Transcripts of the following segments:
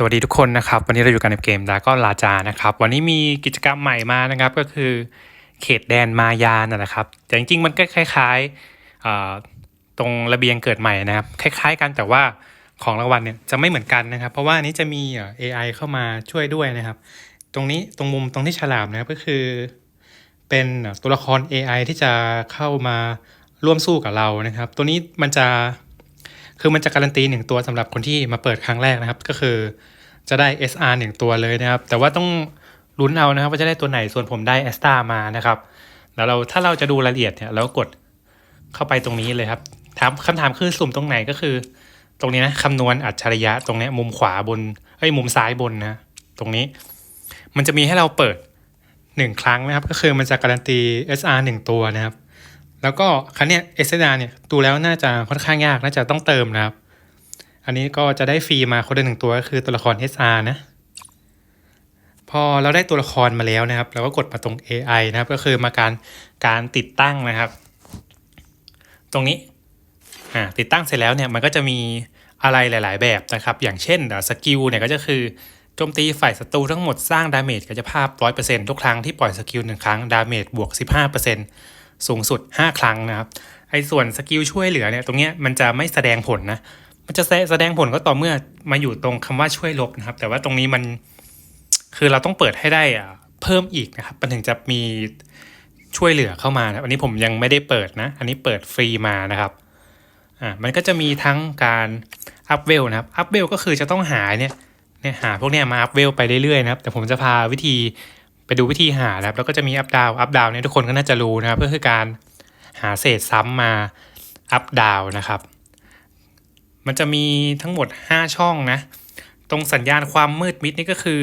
สวัสดีทุกคนนะครับ วันนี้เราอยู่กันในเกมดาก็ลาจานะครับ วันนี้มีกิจกรรมใหม่มานะครับ ก็คือเขตแดนมายานะนะครับ แต่จริงๆ มันก็คล้ายๆอ่าตรงระเบียงเกิดใหม่นะครับ คล้าย ๆ กันแต่ว่าของรางวัลเนี่ยจะไม่เหมือนกันนะครับ เพราะว่านี้จะมีเอ่อ AI เข้ามาช่วยด้วยนะครับ ตรงนี้ตรงมุมตรงที่ฉลามนะครับก็คือ เป็นตัวละคร AI ที่จะเข้ามาร่วมสู้กับเรานะครับ ตัวนี้มันจะ คือมันจะการันตีหนึ่งตัวสำหรับคนที่มาเปิดครั้งแรกนะครับ ก็คือจะได้ SR หนึ่งตัวเลยนะครับ แต่ว่าต้องลุ้นเอานะครับ ว่าจะได้ตัวไหนส่วนผมได้ a s t a มานะครับ แล้วเราถ้าเราจะดูรายละเอียดเนี่ยเรากดเข้าไปตรงนี้เลยครับถามคำถามคือสุ่มตรงไหนก็คือ ตรงนี้นะคำนวณอัจฉริยะตรงนี้มุมขวาบนเอ้ยมุมซ้ายบนนะ ตรงนี้ มันจะมีให้เราเปิดหนึ่งครั้งนะครับ ก็คือมันจะการันตี SR หนึ่งตัวนะครับ แล้วก็ครั้งเนี้ย SR เนี่ยดูแล้วน่าจะค่อนข้างยากน่าจะต้องเติมนะครับ อันนี้ก็จะได้ฟรีมาคนละหนึ่งตัวก็คือตัวละคร SR นะ พอเราได้ตัวละครมาแล้วนะครับ เราก็กดมาตรง AI นะครับ ก็คือมาการการติดตั้งนะครับ ตรงนี้อ่าติดตั้งเสร็จแล้วเนี่ยมันก็จะมีอะไรหลาย ๆ แบบนะครับ อย่างเช่นสกิลเนี่ยก็จะคือโจมตีฝ่ายศัตรูทั้งหมดสร้างดาเมจกายภาพ 100%ทุกครั้งที่ปล่อยสกิลหนึ่งครั้งดาเมจบวก 15% สูงสุด 5 ครั้งนะครับไอ้ส่วนสกิลช่วยเหลือเนี่ยตรงเนี้ยมันจะไม่แสดงผลนะมันจะแสดงผลก็ต่อเมื่อมาอยู่ตรงคำว่าช่วยลบนะครับ แต่ว่าตรงนี้มันคือเราต้องเปิดให้ได้อะเพิ่มอีกนะครับมันถึงจะมีช่วยเหลือเข้ามานะอันนี้ผมยังไม่ได้เปิดนะ อันนี้เปิดฟรีมานะครับอ่ามันก็จะมีทั้งการอัพเวลนะครับอัพเวลก็คือจะต้องหาเนี่ยเนี่ยหาพวกเนี้ยมาอัพเวลไปเรื่อยๆนะครับแต่ผมจะพาวิธี ไปดูวิธีหานะครับ แล้วก็จะมีอัพดาวอัพดาวเนี่ยทุกคนก็น่าจะรู้นะครับก็คือการหาเศษซ้ำมาอัพดาวนะครับ มันจะมีทั้งหมด 5 ช่องนะ ตรงสัญญาณความมืดมิดนี่ก็คือ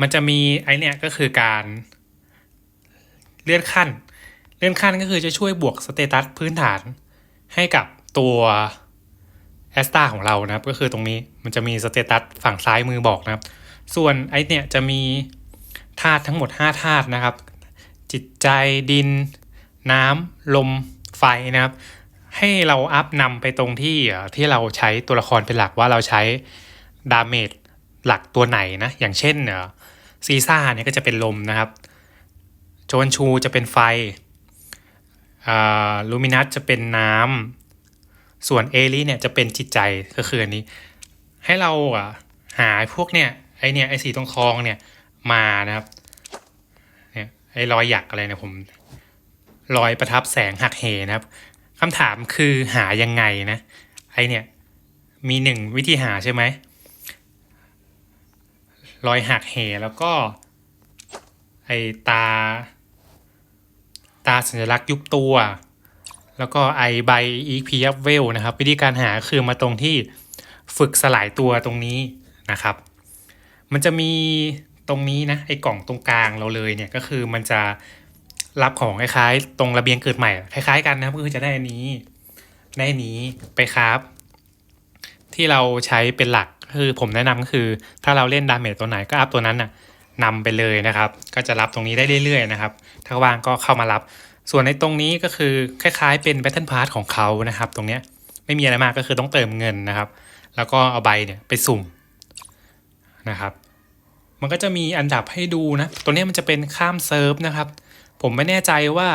มันจะมีไอเนี่ยก็คือการเลื่อนขั้น เลื่อนขั้นก็คือจะช่วยบวกสเตตัสพื้นฐานให้กับตัวแอสตาของเรานะครับ ก็คือตรงนี้มันจะมีสเตตัสฝั่งซ้ายมือบอกนะครับ ส่วนไอเนี่ยจะมีธาตุทั้งหมด 5ธาตุนะครับ จิตใจดิน น้ำลมไฟนะครับ ให้เราอัพนำไปตรงที่ที่เราใช้ตัวละครเป็นหลักว่าเราใช้ดาเมจหลักตัวไหนนะ อย่างเช่นเอ่อซีซ่าเนี่ยก็จะเป็นลมนะครับ โจนชูจะเป็นไฟอ่าลูมินัสจะเป็นน้ำส่วนเอลิเนี่ยจะเป็นจิตใจก็คืออันนี้ ให้เราหาพวกเนี่ย ไอเนี่ยไอสีตรงคลองเนี่ยมานะครับ เนี่ยไอรอยหยักอะไรเนี่ยผมรอยประทับแสงหักเหนะครับคำถามคือหายังไงนะไอเนี่ยมีหนึ่งวิธีหาใช่ไหมรอยหักเหแล้วก็ไอตา ตาสัญลักษณ์ยุบตัว แล้วก็ไอใบอีพีอัพเวลนะครับ วิธีการหาคือมาตรงที่ฝึกสลายตัวตรงนี้นะครับ มันจะมีตรงนี้นะไอกล่องตรงกลางเราเลยเนี่ยก็คือมันจะรับของคล้ายๆ ตรงระเบียงเกิดใหม่คล้ายๆ กันนะครับก็คือจะได้อันนี้ได้นี้ไปครับ ที่เราใช้เป็นหลักคือผมแนะนำก็คือ ถ้าเราเล่นดาเมจตัวไหนก็อัพตัวนั้นน่ะนำไปเลยนะครับ ก็จะรับตรงนี้ได้เรื่อยๆนะครับ ถ้าว่างก็เข้ามารับ ส่วนในตรงนี้ก็คือคล้ายๆ เป็น Battle Pass ของเขานะครับ ตรงเนี้ยไม่มีอะไรมากก็คือต้องเติมเงินนะครับ แล้วก็เอาใบเนี่ยไปสุ่ม นะครับ มันก็จะมีอันดับให้ดูนะ ตัวนี้มันจะเป็นข้ามเซิร์ฟนะครับ ผมไม่แน่ใจว่า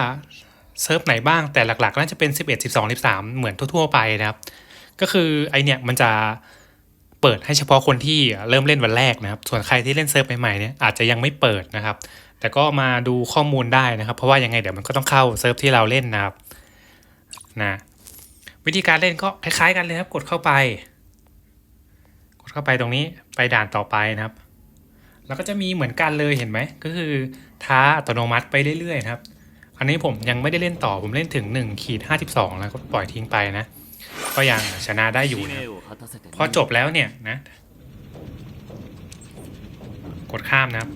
เซิร์ฟไหนบ้างแต่หลักๆน่าจะเป็น 11 12 13 เหมือนทั่วๆไปนะครับ ก็คือไอเนี่ยมันจะเปิดให้เฉพาะคนที่เริ่มเล่นวันแรกนะครับ ส่วนใครที่เล่นเซิร์ฟใหม่ๆเนี่ยอาจจะยังไม่เปิดนะครับ แต่ก็มาดูข้อมูลได้นะครับ เพราะว่ายังไงเดี๋ยวมันก็ต้องเข้าเซิร์ฟที่เราเล่นนะครับนะวิธีการเล่นก็คล้ายๆกันเลยครับ กดเข้าไป กดเข้าไปตรงนี้ ไปด่านต่อไปนะครับ แล้วก็จะมีเหมือนกันเลยเห็นไหม ก็คือท้าอัตโนมัติไปเรื่อยๆครับ อันนี้ผมยังไม่ได้เล่นต่อผมเล่นถึง1ขีด52 แล้วก็ปล่อยทิ้งไปนะ ก็ยังชนะได้อยู่นะพอจบแล้วเนี่ยนะ กดข้ามนะครับ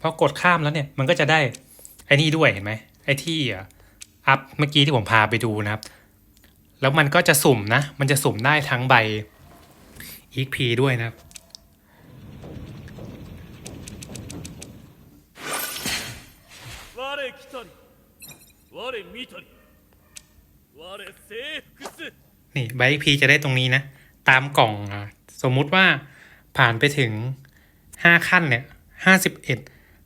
พอกดข้ามแล้วเนี่ยมันก็จะได้ไอ้นี่ด้วยเห็นไหมไอ้ที่อัพเมื่อกี้ที่ผมพาไปดูนะครับ แล้วมันก็จะสุ่มนะ มันจะสุ่มได้ทั้งใบอีกพีด้วยนะนี่ใบอีกพีจะได้ตรงนี้นะ ตามกล่องสมมุติว่าผ่านไปถึง 5 ขั้นเนี่ยห้าสิบเอ็ด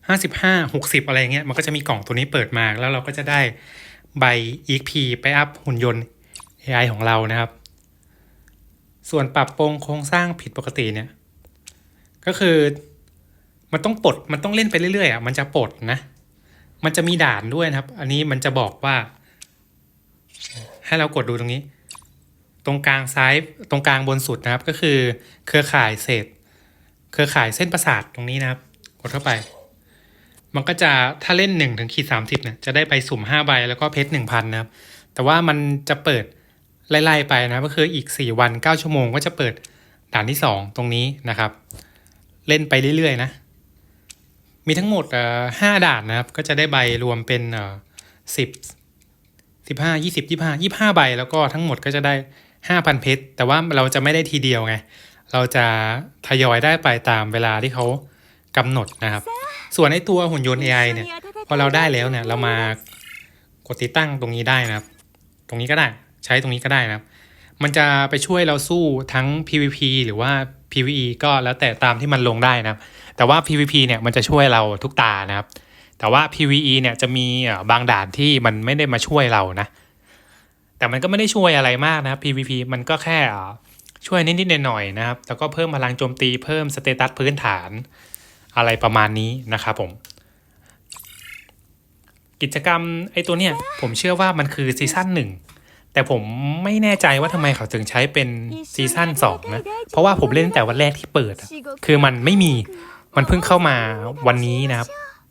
ห้าสิบห้าหกสิบอะไรเงี้ยมันก็จะมีกล่องตัวนี้เปิดมาแล้วเราก็จะได้ใบอีกพีไปอัพหุ่นยนต์ AI ของเรานะครับ ส่วนปรับปรุงโครงสร้างผิดปกติเนี่ย ก็คือมันต้องปลดมันต้องเล่นไปเรื่อยๆอะมันจะปลดนะ มันจะมีด่านด้วยนะครับ อันนี้มันจะบอกว่า ให้เรากดดูตรงนี้ ตรงกลางซ้ายตรงกลางบนสุดนะครับ ก็คือ เครือข่ายเศษ เครือข่ายเส้นประสาทตรงนี้นะครับ กดเข้าไป มันก็จะถ้าเล่นหนึ่งถึงขีดสามสิบเนี่ยจะได้ใบสุ่มห้าใบแล้วก็เพชรหนึ่งพันนะครับ แต่ว่ามันจะเปิด ไล่ๆไปนะก็คืออีกสี่วันเก้าชั่วโมงก็จะเปิดด่านที่สองตรงนี้นะครับ เล่นไปเรื่อยๆนะ มีทั้งหมดห้าด่านนะครับ ก็จะได้ใบรวมเป็นสิบสิบห้ายี่สิบยี่ห้ายี่ห้าใบแล้วก็ทั้งหมดก็จะได้ห้าพันเพชรแต่ว่าเราจะไม่ได้ทีเดียวไง เราจะทยอยได้ไปตามเวลาที่เขากำหนดนะครับ ส่วนไอ้ตัวหุ่นยนต์ AI เนี่ยพอเราได้แล้วเนี่ยเรามากดติดตั้งตรงนี้ได้นะครับ ตรงนี้ก็ได้ ใช้ตรงนี้ก็ได้นะครับ มันจะไปช่วยเราสู้ทั้ง PVP หรือว่า PVE ก็แล้วแต่ตามที่มันลงได้นะครับ แต่ว่า PVP เนี่ยมันจะช่วยเราทุกตานะครับ แต่ว่า PVE เนี่ยจะมีบางด่านที่มันไม่ได้มาช่วยเรานะ แต่มันก็ไม่ได้ช่วยอะไรมากนะครับ PVP มันก็แค่ช่วยนิดๆหน่อยๆนะครับ แล้วก็เพิ่มพลังโจมตีเพิ่มสเตตัสพื้นฐานอะไรประมาณนี้นะครับผม กิจกรรมไอ้ตัวเนี้ยผมเชื่อว่ามันคือซีซั่นหนึ่ง แต่ผมไม่แน่ใจว่าทำไมเขาถึงใช้เป็นซีซั่นสองนะ เพราะว่าผมเล่นตั้งแต่วันแรกที่เปิดอะคือมันไม่มี มันเพิ่งเข้ามาวันนี้นะครับ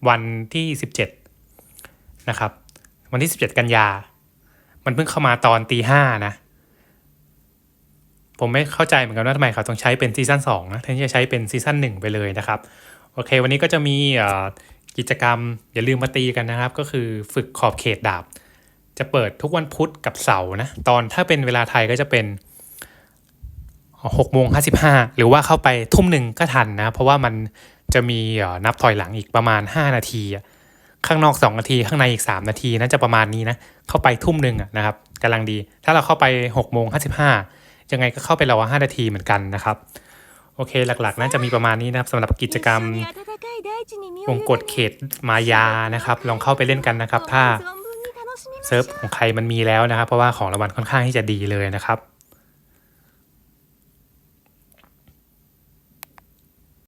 วันที่สิบเจ็ดนะครับ วันที่สิบเจ็ดกันยา มันเพิ่งเข้ามาตอนตีห้านะ ผมไม่เข้าใจเหมือนกันว่าทำไมเขาต้องใช้เป็นซีซั่นสองนะแทนที่จะใช้เป็นซีซั่นหนึ่งไปเลยนะครับ โอเค วันนี้ก็จะมีเอ่อกิจกรรมอย่าลืมมาตีกันนะครับ ก็คือฝึกขอบเขตดาบ จะเปิดทุกวันพุธกับเสาร์นะตอนถ้าเป็นเวลาไทยก็จะเป็นหกโมงห้าสิบห้าหรือว่าเข้าไปทุ่มหนึ่งก็ทันนะ เพราะว่ามันจะมีนับถอยหลังอีกประมาณ 5 นาที ข้างนอก 2 นาที ข้างในอีก 3 นาทีน่าจะประมาณนี้นะ เข้าไปทุ่มหนึ่งนะครับกำลังดี ถ้าเราเข้าไป6โมง55 ยังไงก็เข้าไปรอ5นาทีเหมือนกันนะครับ โอเคหลักๆ น่าจะมีประมาณนี้นะครับสำหรับกิจกรรมวงกดเขตมายานะครับ ลองเข้าไปเล่นกันนะครับ ถ้า เซิร์ฟของใครมันมีแล้วนะครับ เพราะว่าของรางวัลค่อนข้างที่จะดีเลยนะครับ